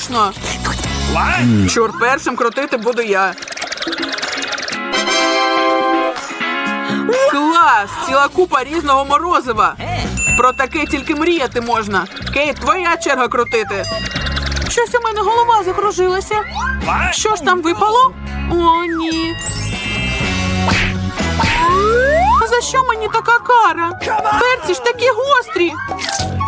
точно. Чур, першим крутити буду я. Клас! Ціла купа різного морозива. Про таке тільки мріяти можна. Кейт, твоя черга крутити. Щось у мене голова закружилася. Що ж там випало? О, ні. За що мені така кара? Перці ж такі гострі.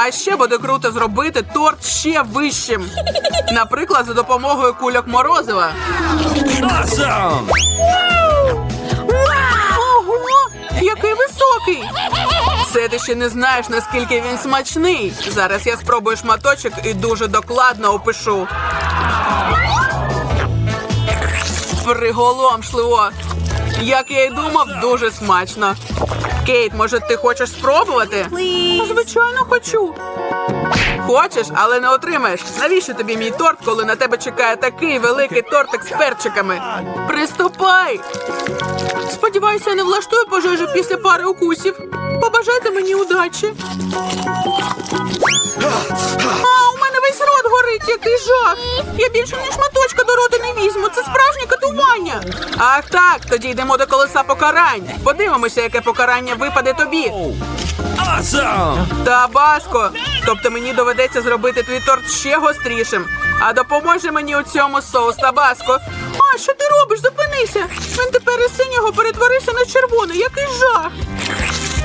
А ще буде круто зробити торт ще вищим. Наприклад, за допомогою кульок морозива. Awesome! Ого, який високий! Це ти ще не знаєш, наскільки він смачний. Зараз я спробую шматочок і дуже докладно опишу. Приголомшливо. Як я й думав, дуже смачно. Кейт, може, ти хочеш спробувати? Звичайно, хочу. Хочеш, але не отримаєш. Навіщо тобі мій торт, коли на тебе чекає такий великий тортик з перчиками? Приступай! Сподіваюся, я не влаштую пожежу після пари укусів. Побажайте мені удачі. А, у мене весь рот горить, який жах. Я більше ні шматочка до рота не візьму. Це справжнє катування. Ах так, тоді йдемо до колеса покарань. Подивимося, яке покарання випаде тобі. Awesome! Табаско. Тобто мені доведеться зробити твій торт ще гострішим. А допоможе мені у цьому соус Табаско. А що ти робиш? Зупинися. Він тепер із синього перетворився на червоний. Який жах.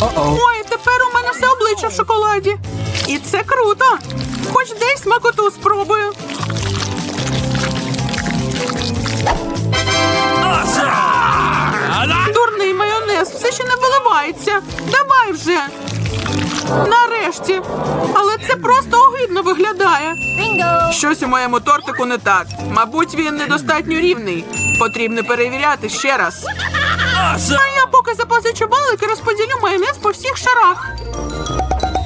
Uh-oh. Ой, тепер у мене все обличчя в шоколаді. І це круто. Хоч десь смакоту спробую. Дурний майонез все ще не виливається. Давай вже. Нарешті. Але це просто огидно виглядає. Щось у моєму тортику не так. Мабуть, він недостатньо рівний. Потрібно перевіряти ще раз. А я поки запозичу балик і розподілю майонез по всіх шарах.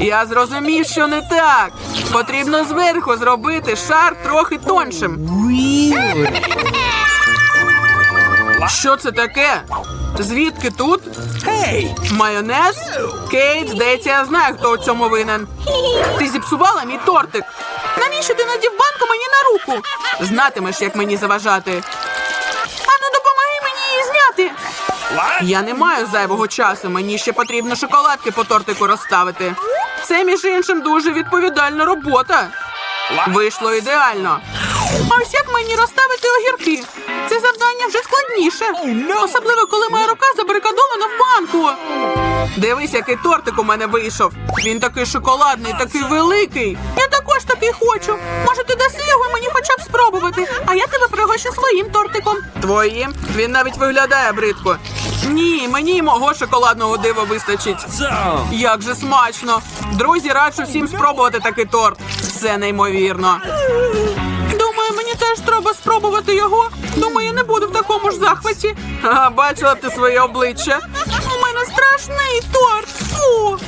Я зрозумів, що не так. Потрібно зверху зробити шар трохи тоншим. Що це таке? Звідки тут? Hey! Майонез? Кейт, здається, я знаю, хто у цьому винен. Ти зіпсувала мій тортик. Навіщо ти надів банку мені на руку? Знатимеш, як мені заважати. Ану, допомоги мені її зняти. Я не маю зайвого часу. Мені ще потрібно шоколадки по тортику розставити. Це, між іншим, дуже відповідальна робота. Вийшло ідеально. Ось мені розставити огірки? Це завдання вже складніше. Особливо, коли моя рука забарикадована в банку. Дивись, який тортик у мене вийшов. Він такий шоколадний, такий великий. Я також такий хочу. Може, ти даси його мені хоча б спробувати, а я тебе пригощу своїм тортиком. Твоїм? Він навіть виглядає бридко. Ні, мені й мого шоколадного дива вистачить. Як же смачно! Друзі, раджу всім спробувати такий торт. Це неймовірно. Теж треба спробувати його. Думаю, я не буду в такому ж захваті. Ага, бачила б ти своє обличчя. У мене страшний торт. Фу.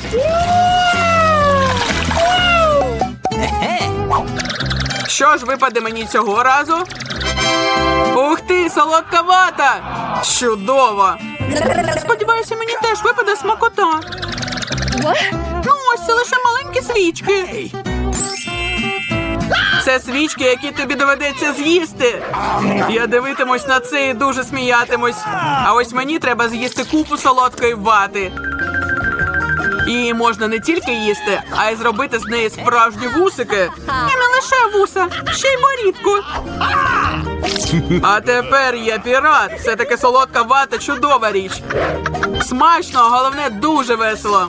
Що ж випаде мені цього разу? Ух ти, солодка вата! Чудово! Сподіваюся, мені теж випаде смакота. Ну, ось це лише маленькі свічки. Це свічки, які тобі доведеться з'їсти. Я дивитимусь на це і дуже сміятимусь. А ось мені треба з'їсти купу солодкої вати. Її можна не тільки їсти, а й зробити з неї справжні вусики. І не лише вуса, ще й борідку. А тепер я пірат. Все таки солодка вата чудова річ. Смачно, головне дуже весело.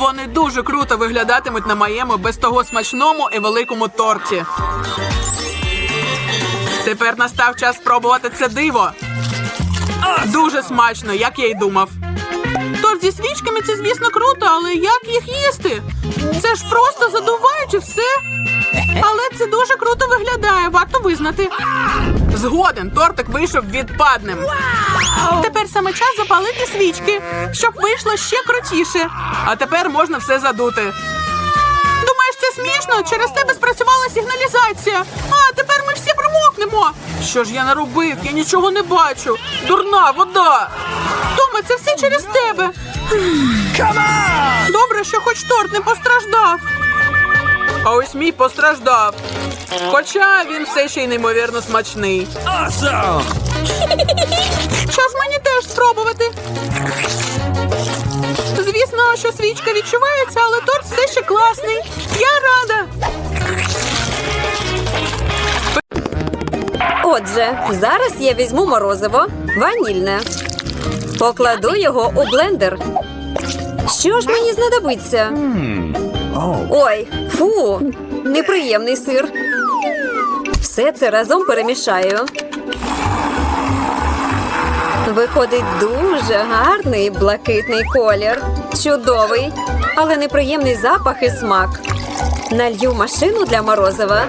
Вони дуже круто виглядатимуть на моєму без того смачному і великому торті. Тепер настав час спробувати це диво. Дуже смачно, як я й думав. Торт зі свічками це, звісно, круто, але як їх їсти? Це ж просто задувають і все. Але це дуже круто виглядає, варто визнати. Згоден, тортик вийшов відпадним. Тепер саме час запалити свічки, щоб вийшло ще крутіше. А тепер можна все задути. Думаєш, це смішно? Через тебе спрацювала сигналізація. А тепер ми всі промокнемо. Що ж я наробив? Я нічого не бачу. Дурна вода. Тома, це все через тебе. Добре, що хоч торт не постраждав. А ось мій постраждав. Хоча він все ще й неймовірно смачний. Awesome. Час мені теж спробувати. Звісно, що свічка відчувається, але торт все ще класний. Я рада. Отже, зараз я візьму морозиво ванільне. Покладу його у блендер. Що ж мені знадобиться? Ой, фу, неприємний сир. Все це разом перемішаю. Виходить дуже гарний блакитний колір. Чудовий, але неприємний запах і смак. Налью машину для морозива.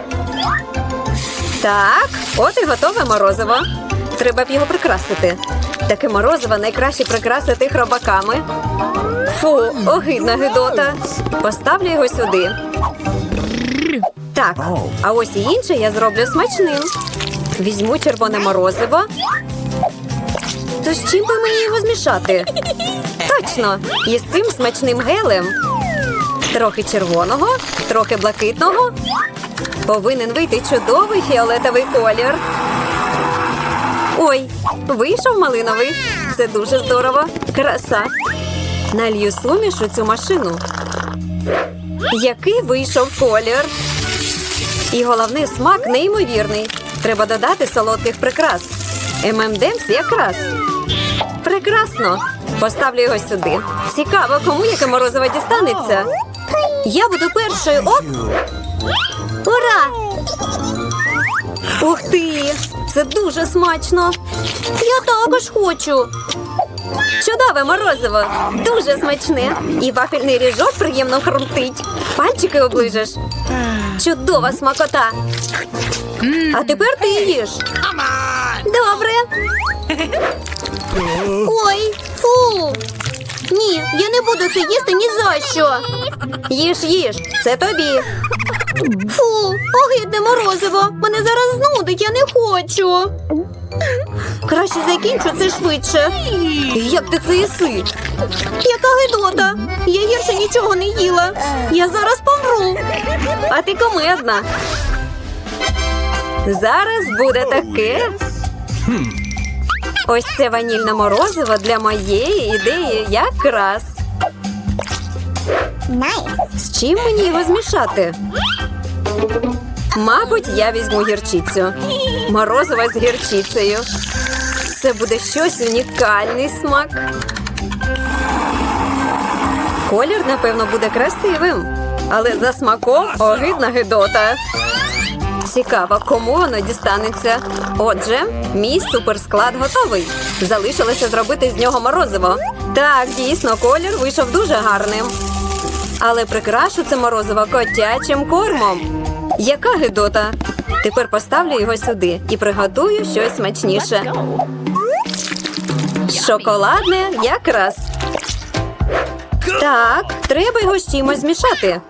Так, от і готове морозиво. Треба б його прикрасити. Таке морозиво найкраще прикрасити хробаками. Фу, огидна гидота. Поставлю його сюди. Так, а ось і інше я зроблю смачним. Візьму червоне морозиво. То з чим би мені його змішати? Точно, із цим смачним гелем. Трохи червоного, трохи блакитного. Повинен вийти чудовий фіолетовий колір. Ой, вийшов малиновий. Це дуже здорово. Краса. Налью суміш у цю машину. Який вийшов колір. І головний смак неймовірний. Треба додати солодких прикрас. ММДМС якраз. Прекрасно. Поставлю його сюди. Цікаво, кому яке морозиво дістанеться. Я буду першою. Оп! Ура! Ух ти! Це дуже смачно. Я також хочу. Чудове морозиво, дуже смачне. І вафельний ріжок приємно хрумтить. Пальчики оближеш. Чудова смакота. А тепер ти їж. Добре. Ой, фу. Ні, я не буду це їсти ні за що. Їж, їж, це тобі. Фу, огидне морозиво. Мене зараз знудить, я не хочу. Краще закінчу це швидше. Як ти це їси? Яка гидота? Я гірше нічого не їла. Я зараз помру. А ти комедна. Зараз буде таке. Ось це ванільне морозиво для моєї ідеї якраз. З чим мені його змішати? Мабуть, я візьму гірчицю. Морозиво з гірчицею. Це буде щось унікальний смак. Колір, напевно, буде красивим, але за смаком огидна гидота. Цікаво, кому воно дістанеться. Отже, мій суперсклад готовий. Залишилося зробити з нього морозиво. Так, дійсно, колір вийшов дуже гарним. Але прикрашу це морозиво котячим кормом. Яка гидота? Тепер поставлю його сюди і приготую щось смачніше. Шоколадне якраз. Так, треба його з чимось змішати.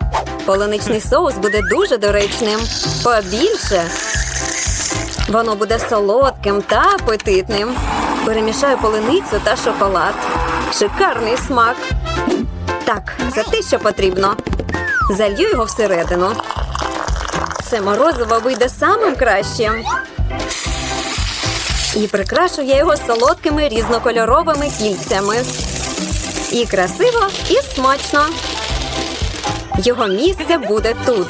Полуничний соус буде дуже доречним. Побільше. Воно буде солодким та апетитним. Перемішаю полуницю та шоколад. Шикарний смак. Так, це те, що потрібно. Залью його всередину. Це морозиво вийде самим кращим. І прикрашу я його солодкими різнокольоровими кільцями. І красиво, і смачно. Його місце буде тут.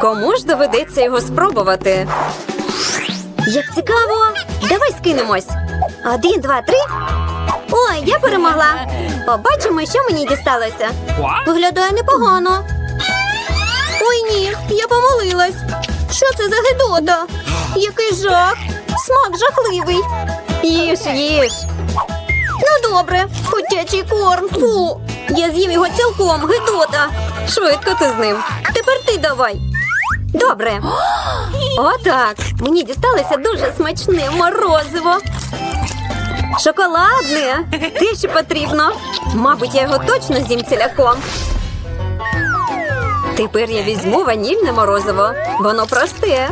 Кому ж доведеться його спробувати? Як цікаво! Давай скинемось. Один, два, три. Ой, я перемогла. Побачимо, що мені дісталося. Виглядає непогано. Ой, ні, я помолилась. Що це за гидота? Який жах! Смак жахливий. Їж, їж. Ну добре, котячий корм. Фу. Я з'їм його цілком, гидота. Швидко ти з ним. Тепер ти давай. Добре. Отак. Мені дісталося дуже смачне морозиво. Шоколадне. Те, що потрібно. Мабуть, я його точно з'їм ціляком. Тепер я візьму ванільне морозиво. Воно просте.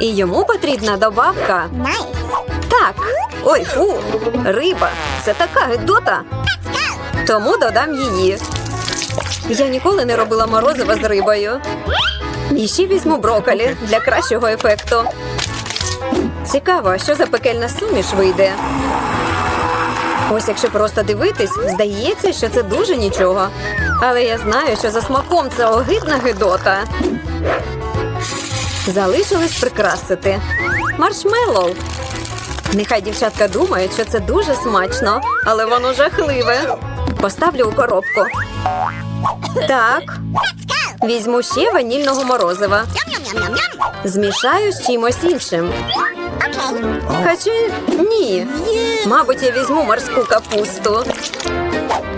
І йому потрібна добавка. Так. Ой, фу. Риба. Це така гидота. Тому додам її. Я ніколи не робила морозиво з рибою. І ще візьму брокколі для кращого ефекту. Цікаво, що за пекельна суміш вийде. Ось якщо просто дивитись, здається, що це дуже нічого. Але я знаю, що за смаком це огидна гидота. Залишилось прикрасити. Маршмеллоу. Нехай дівчатка думають, що це дуже смачно, але воно жахливе. Поставлю у коробку. Так. Візьму ще ванільного морозива. Змішаю з чимось іншим. Хоча ні. Мабуть, я візьму морську капусту.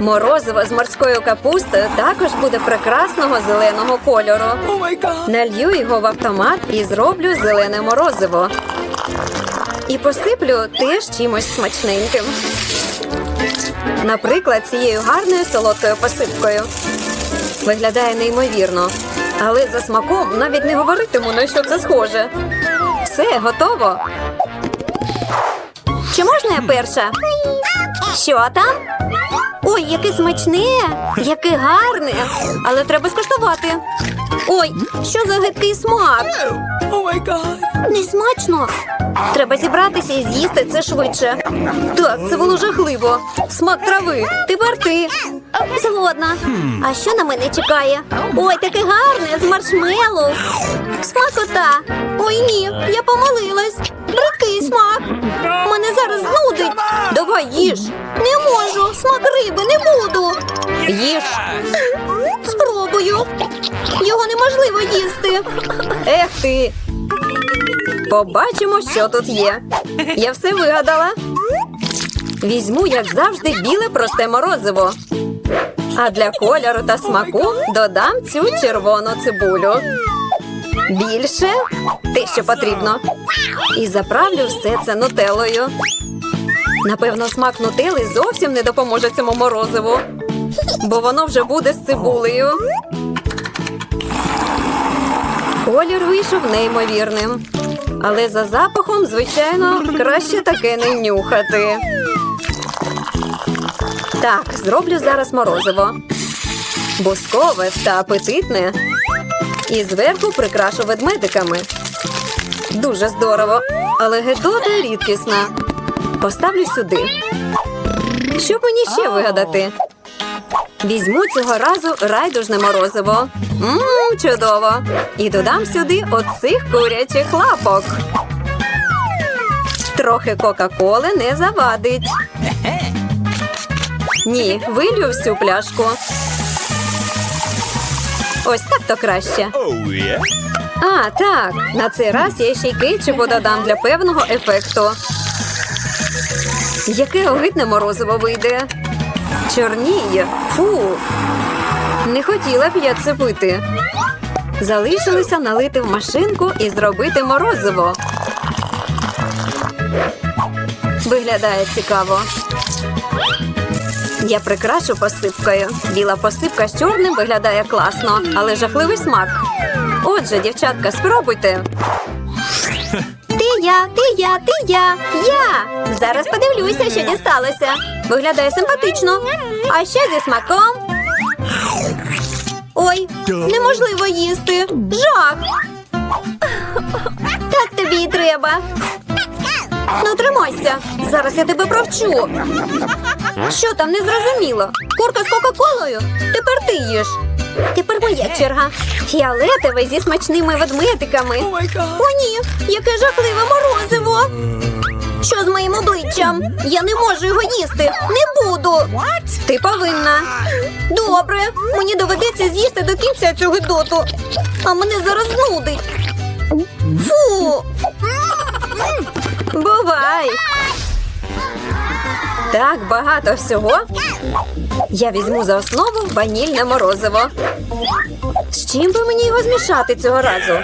Морозиво з морською капустою також буде прекрасного зеленого кольору. Налью його в автомат і зроблю зелене морозиво. І посиплю теж чимось смачненьким. Наприклад, цією гарною солодкою посипкою. Виглядає неймовірно. Але за смаком навіть не говоритиму, на що це схоже. Все, готово. Чи можна я перша? Що там? Ой, яке смачне, яке гарне. Але треба скуштувати. Ой, що за гидкий смак? Не смачно. Треба зібратися і з'їсти це швидше. Так, це було жахливо. Смак трави. Тепер ти. Згодна. А що на мене чекає? Ой, таке гарне з маршмеллоу. Смакота. Ой, ні, я помилилась. Бридкий смак. Мене зараз знудить. Давай їж. Не можу. Смак риби не буду. Їж. Спробую. Його неможливо їсти. Ех ти. Побачимо, що тут є. Я все вигадала. Візьму, як завжди, біле просте морозиво. А для кольору та смаку додам цю червону цибулю. Більше те, що потрібно. І заправлю все це нутеллою. Напевно, смак нутели зовсім не допоможе цьому морозиву, бо воно вже буде з цибулею. Колір вийшов неймовірним. Але за запахом, звичайно, краще таке не нюхати. Так, зроблю зараз морозиво. Бускове та апетитне. І зверху прикрашу ведмедиками. Дуже здорово, але гедота рідкісна. Поставлю сюди. Що мені ще вигадати? Візьму цього разу райдужне морозиво. Мм, чудово. І додам сюди оцих курячих лапок. Трохи Кока-Коли не завадить. Ні, вилью всю пляшку. Ось так то краще. Oh. А, так. На цей раз я ще й кетчупу додам для певного ефекту. Яке огидне морозиво вийде. Чорніє. Фу. Не хотіла б я це пити. Залишилося налити в машинку і зробити морозиво. Виглядає цікаво. Я прикрашу посипкою. Біла посипка з чорним виглядає класно, але жахливий смак. Отже, дівчатка, спробуйте. Ти я, ти я, ти я, я. Зараз подивлюся, що дісталося. Виглядає симпатично. А ще зі смаком. Ой, неможливо їсти. Жах. Так тобі і треба. Ну, тримайся. Зараз я тебе провчу. Що там не зрозуміло? Курка з Кока-Колою? Тепер ти їш. Тепер моя черга. Фіолетовий зі смачними ведмедиками. О, ні, яке жахливе морозиво. Що з моїм обличчям? Я не можу його їсти. Не буду. Ти повинна. Добре, мені доведеться з'їсти до кінця цю гидоту. А мене зараз нудить. Фу. Бувай. Так багато всього. Я візьму за основу ванільне морозиво. З чим би мені його змішати цього разу?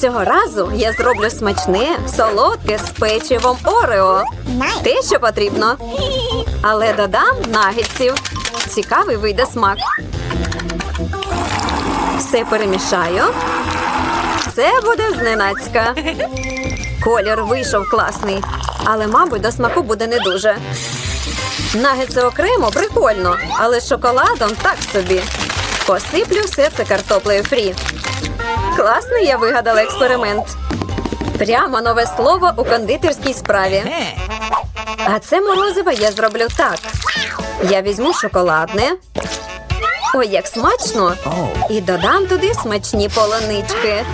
Цього разу я зроблю смачне, солодке з печивом Орео. Те, що потрібно. Але додам нагетсів. Цікавий вийде смак. Все перемішаю. Це буде зненацька. Колір вийшов класний, але, мабуть, до смаку буде не дуже. Нагетси окремо прикольно, але з шоколадом так собі. Посиплю все це картоплею фрі. Класний я вигадала експеримент. Прямо нове слово у кондитерській справі. А це морозиво я зроблю так. Я візьму шоколадне. Ой, як смачно! І додам туди смачні полонички.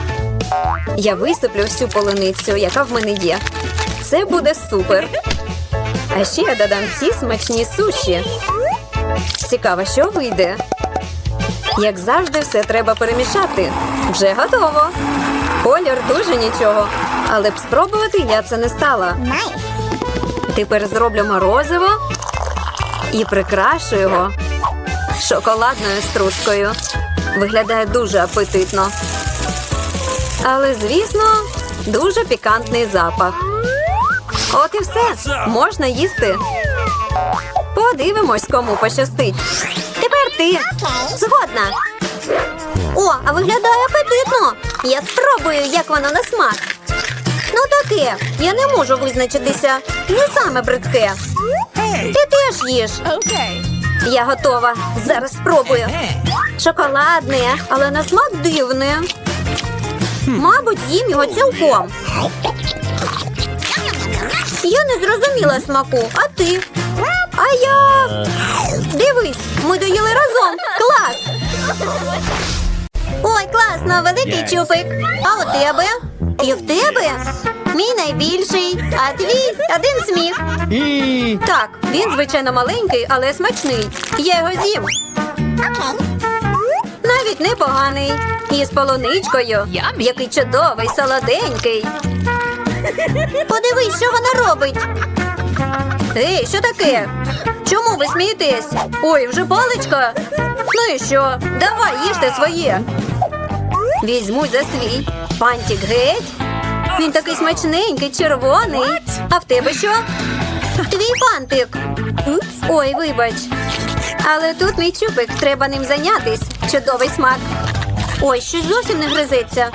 Я висиплю всю полуницю, яка в мене є. Це буде супер. А ще я додам ці смачні суші. Цікаво, що вийде. Як завжди, все треба перемішати. Вже готово. Колір дуже нічого, але б спробувати я це не стала. Тепер зроблю морозиво і прикрашу його шоколадною стружкою. Виглядає дуже апетитно. Але, звісно, дуже пікантний запах. От і все. Можна їсти. Подивимось, кому пощастить. Тепер ти. Згодна. О, а виглядає апетитно. Я спробую, як воно на смак. Ну таке, я не можу визначитися. Не саме бридке. Ти теж. Okay. Я готова. Зараз спробую. Шоколадне, але на смак дивне. Мабуть, їм його цілком. Я не зрозуміла смаку, а ти? А я. Дивись, ми доїли разом. Клас! Ой, класно, великий чупик. А у тебе? І в тебе? Мій найбільший, а твій один сміх. Так, він звичайно маленький, але смачний. Я його з'їм. Навіть непоганий. І з полуничкою. Який чудовий, солоденький. Подивись, що вона робить. Ей, що таке? Чому ви смієтесь? Ой, вже паличка. Ну і що? Давай їжте своє. Візьму за свій. Пантік геть. Він такий смачненький, червоний. А в тебе що? Твій фантик. Ой, вибач. Але тут мій чупик, треба ним зайнятись. Чудовий смак. Ой, щось зовсім не гризеться.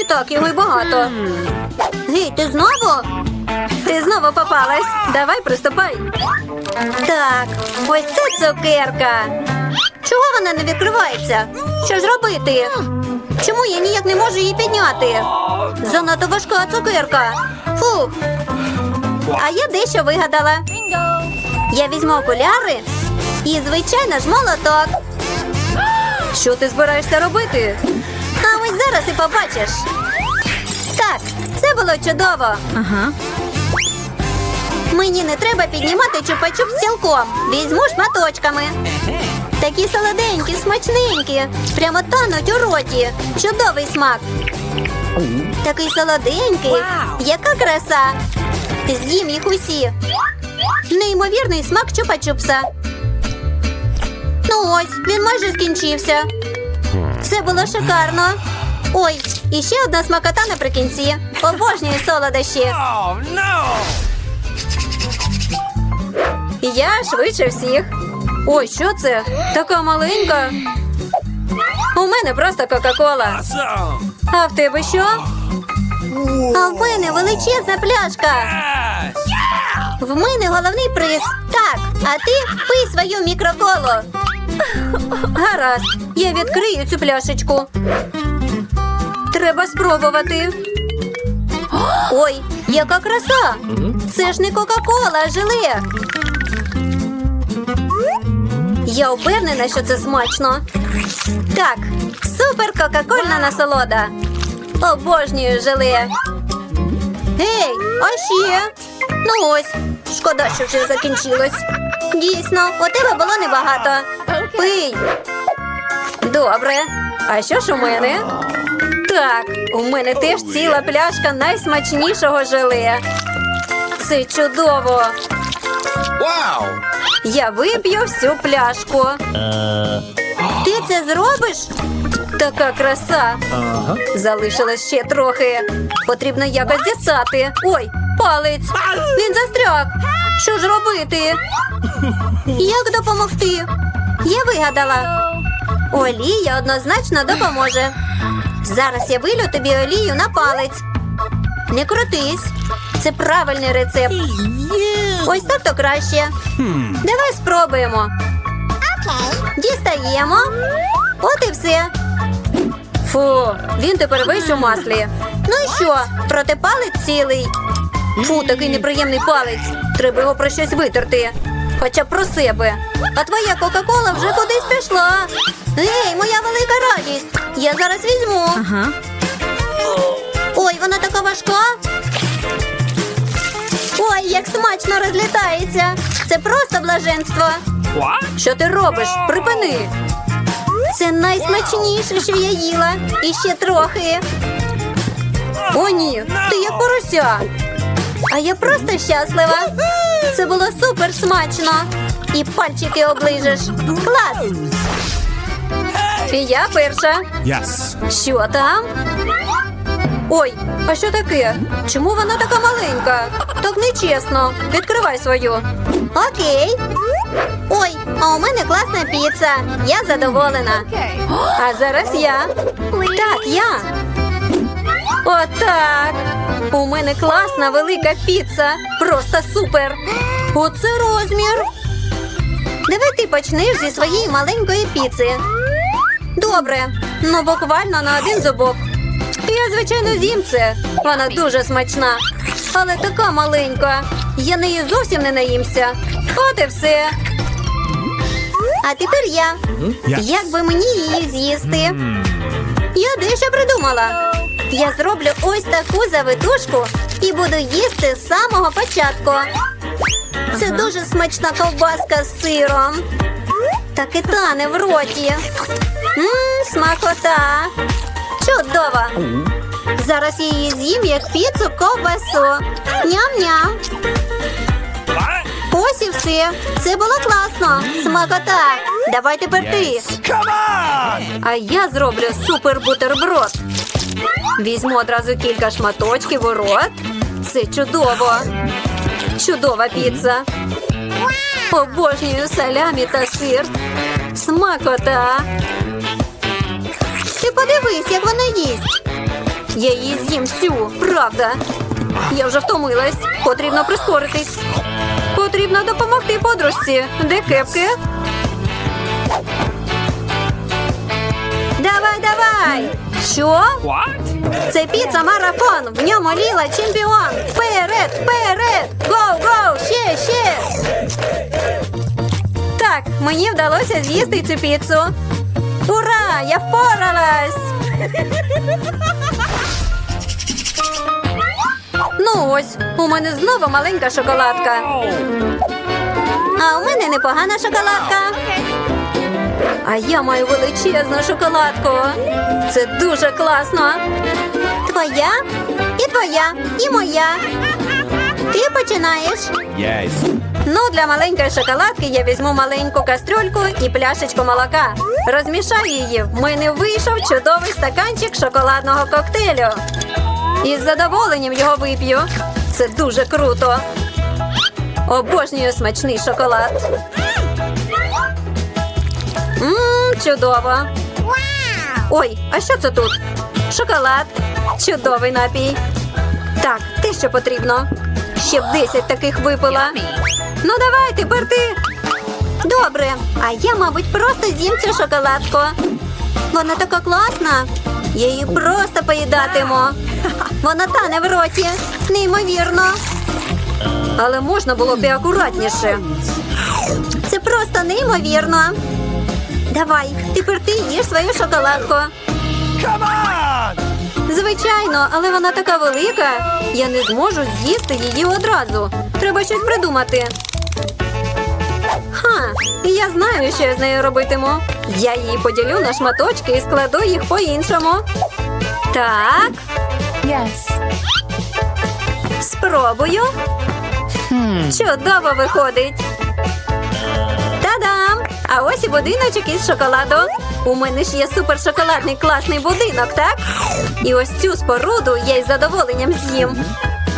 І так його й багато. Гей, ти знову? Ти знову попалась. Давай приступай. Так, ось це цукерка. Чого вона не відкривається? Що ж робити? Чому я ніяк не можу її підняти? Занадто важка цукерка. Фух. А я дещо вигадала. Я візьму окуляри і, звичайно ж, молоток. Що ти збираєшся робити? А ось зараз і побачиш. Так, це було чудово. Ага. Мені не треба піднімати чупа-чуп цілком. Візьму шматочками. Такі солоденькі, смачненькі. Прямо тануть у роті. Чудовий смак. Такий солоденький. Яка краса. З'їм їх усі. Неймовірний смак чупа-чупса. Ну ось, він майже скінчився. Це було шикарно. Ой, і ще одна смакота наприкінці. Обожнюю солодощі. Oh no! Я швидше всіх. Ой, що це? Така маленька. У мене просто Кока-Кола. А в тебе що? А в мене величезна пляшка. В мене головний приз. Так, а ти пий свою мікроколу. Гаразд, я відкрию цю пляшечку. Треба спробувати. Ой, яка краса! Це ж не Кока-Кола, а желе. Я впевнена, що це смачно. Так, супер кока-кольна насолода. Обожнюю желе. Гей, а ще? Ну ось, шкода, що вже закінчилось. Дійсно, у тебе було небагато. Пий. Добре. А що ж у мене? Так, у мене теж ціла пляшка найсмачнішого желе. Це чудово. Wow! Я вип'ю всю пляшку. Ти це зробиш? Така краса. Залишилось ще трохи. Потрібно якось дістати. Ой, палець. Він застряг. Що ж робити? Як допомогти? Я вигадала. Олія однозначно допоможе. Зараз я вилю тобі олію на палець. Не крутись. Це правильний рецепт. Ось так то краще. Давай спробуємо. Дістаємо. От і все. Фу, він тепер весь у маслі. Ну і що? Проте палець цілий. Фу, такий неприємний палець. Треба його про щось витерти. Хоча б про себе. А твоя Кока-Кола вже кудись пішла. Ей, моя велика радість. Я зараз візьму. Ага. Ой, вона така важка. Ой, як смачно розлітається. Це просто блаженство. Що ти робиш? Припини. Це найсмачніше, що я їла. І ще трохи. О, ні, ти як порося. А я просто щаслива. Це було супер смачно. І пальчики оближеш. Клас! І я перша. Yes. Що там? Ой, а що таке? Чому вона така маленька? Так нечесно. Відкривай свою. Окей. Ой, а у мене класна піца. Я задоволена. А зараз я. Так, я. Отак. У мене класна велика піца. Просто супер. Оце розмір. Давай ти почнеш зі своєї маленької піци. Добре, ну буквально на один зубок. Я, звичайно, з'їм це. Вона дуже смачна. Але така маленька. Я неї зовсім не наїмся. От і все. А тепер я. Як би мені її з'їсти? Я дещо придумала. Я зроблю ось таку завитушку і буду їсти з самого початку. Це дуже смачна ковбаска з сиром. Так і тане в роті. Мм, смакота. Чудово. Зараз я її з'їм як піцу ковбасу. Ням-ням. Ось і все. Це було класно. Смакота. Давай тепер ти. А я зроблю супер бутерброд. Візьму одразу кілька шматочків у рот. Це чудово. Чудова піца. Обожнюю салямі та сир. Смакота. Ти подивись, як вона їсть. Я її з'їм всю, правда. Я вже втомилась. Потрібно прискоритись. Потрібно допомогти подружці. Де кепки? Давай, давай! Що? What? Це піца марафон. В ньому ліла чемпіон. Вперед, вперед! Гоу, гоу! Ще, ще! Так, мені вдалося з'їсти цю піцу. Ура! Я впоралась! Ну ось, у мене знову маленька шоколадка. А у мене непогана шоколадка. А я маю величезну шоколадку. Це дуже класно. Твоя і твоя, і моя. Ти починаєш. Yes. Ну, для маленької шоколадки я візьму маленьку кастрюльку і пляшечку молока. Розмішаю її. В мене вийшов чудовий стаканчик шоколадного коктейлю. І з задоволенням його вип'ю. Це дуже круто. Обожнюю смачний шоколад. Мм, чудово. Ой, а що це тут? Шоколад. Чудовий напій. Так, те, що потрібно. Ще б 10 таких випила. Ну давай, тепер ти. Добре, а я, мабуть, просто з'їм цю шоколадку. Вона така класна. Я її просто поїдатиму. Вона тане в роті. Неймовірно. Але можна було б і акуратніше. Це просто неймовірно. Давай, тепер ти їж свою шоколадку. Come on! Звичайно, але вона така велика. Я не зможу з'їсти її одразу. Треба щось придумати. Ха, я знаю, що я з нею робитиму. Я її поділю на шматочки і складу їх по-іншому. Так, Yes. спробую. Чудово виходить. А ось і будиночок із шоколаду. У мене ж є супершоколадний класний будинок, так? І ось цю споруду я із задоволенням з'їм.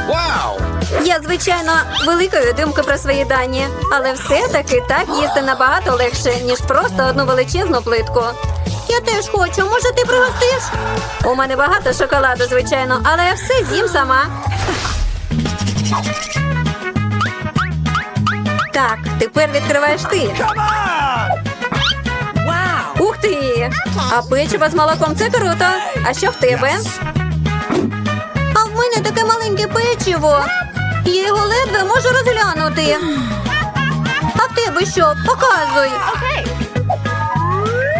Wow! Я, звичайно, великої думки про свої дані, але все-таки так їсти набагато легше, ніж просто одну величезну плитку. Я теж хочу, може, ти пригостиш? У мене багато шоколаду, звичайно, але я все з'їм сама. Так, тепер відкриваєш ти. Ти! А печиво з молоком це круто. А що в тебе? А в мене таке маленьке печиво. Я його ледве можу розглянути. А в тебе що? Показуй.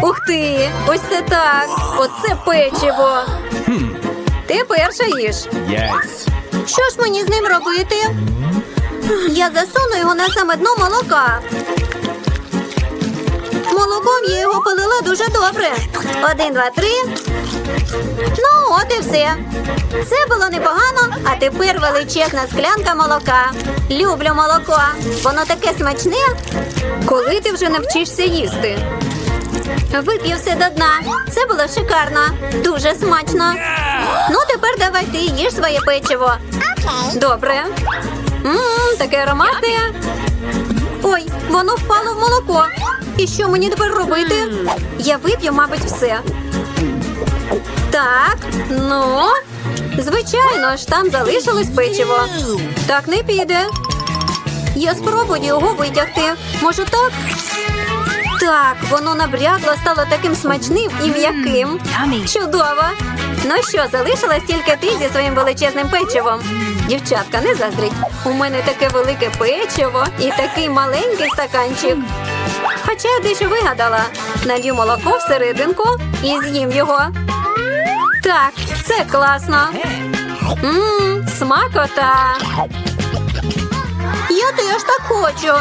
Ух ти! Ось це так. Оце печиво. Ти перша їж. Yes. Що ж мені з ним робити? Я засуну його на саме дно молока. Молоком я його полила дуже добре. Один, два, три. Ну, от і все. Це було непогано, а тепер величезна склянка молока. Люблю молоко. Воно таке смачне. Коли ти вже навчишся їсти? Вип'ю все до дна. Це було шикарно. Дуже смачно. Ну, тепер давай ти їж своє печиво. Добре. Ммм, таке ароматне. Ой, воно впало в молоко. І що мені тепер робити? Я вип'ю, мабуть, все. Так, ну. Звичайно ж, там залишилось печиво. Так не піде. Я спробую його витягти. Може так? Так, воно набрядло, стало таким смачним і м'яким. Чудово! Ну що, залишилась тільки ти зі своїм величезним печивом. Дівчатка, не заздріть. У мене таке велике печиво і такий маленький стаканчик. Хоча я дещо вигадала. Налью молоко всерединку і з'їм його. Так, це класно. Мм, смакота. Я теж так хочу.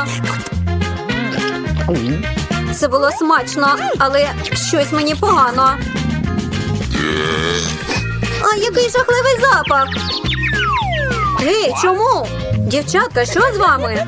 Це було смачно, але щось мені погано. А який жахливий запах. Гей, чому? Дівчатка, що з вами?